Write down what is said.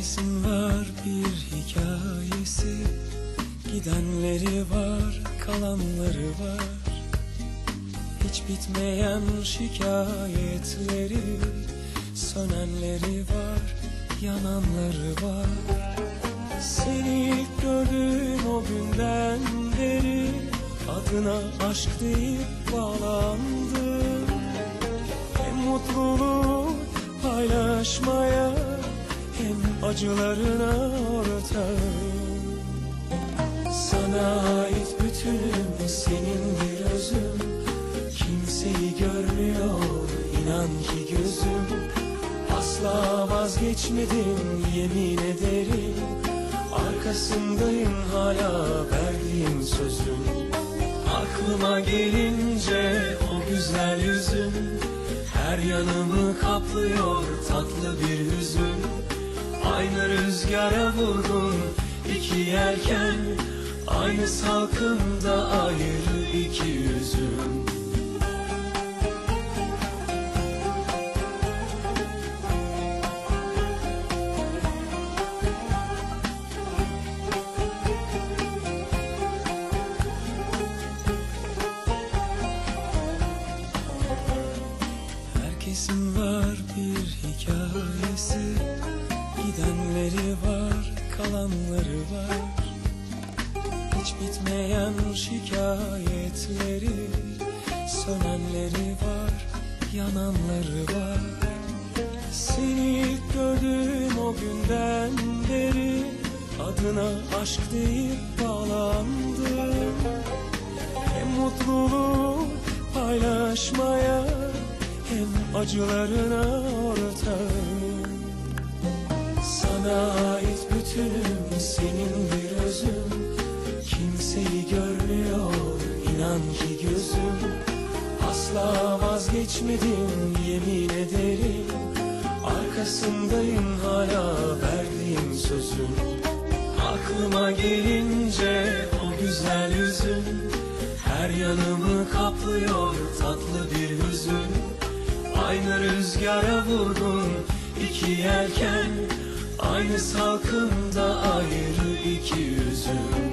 Herkesin var bir hikayesi. Gidenleri var, kalanları var. Hiç bitmeyen şikayetleri. Sönenleri var, yananları var. Seni ilk gördüğüm o günden beri Adına aşk deyip bağlandım. Hem mutluluğu paylaşmaya acılarına ortağım sana ait bütünüm senin bir özüm Kimseyi görmüyor inan ki gözüm. Asla vazgeçmedim yemin ederim. Arkasındayım hala verdiğim sözüm Aklıma gelince o güzel yüzün. Her yanımı kaplıyor tatlı bir rüzgara vurdum iki yelken Aynı salkımda ayrı iki yüzüm. Herkesin var bir hikayesi Gidenleri var, kalanları var. Hiç bitmeyen şikayetleri Sönenleri var, yananları var. Seni ilk gördüğüm o günden beri Adına aşk deyip bağlandım. Hem mutluluğu paylaşmaya Hem acılarına ortağım Sana ait bütünüm senin bir özüm. Kimseyi görmüyor inan ki gözüm. Asla vazgeçmedim yemin ederim. Arkasındayım hala verdiğim sözüm. Aklıma gelince o güzel yüzün Her yanımı kaplıyor tatlı bir hüzün. Aynı rüzgara vurdum iki yelken Aynı salkımda ayrı iki yüzüm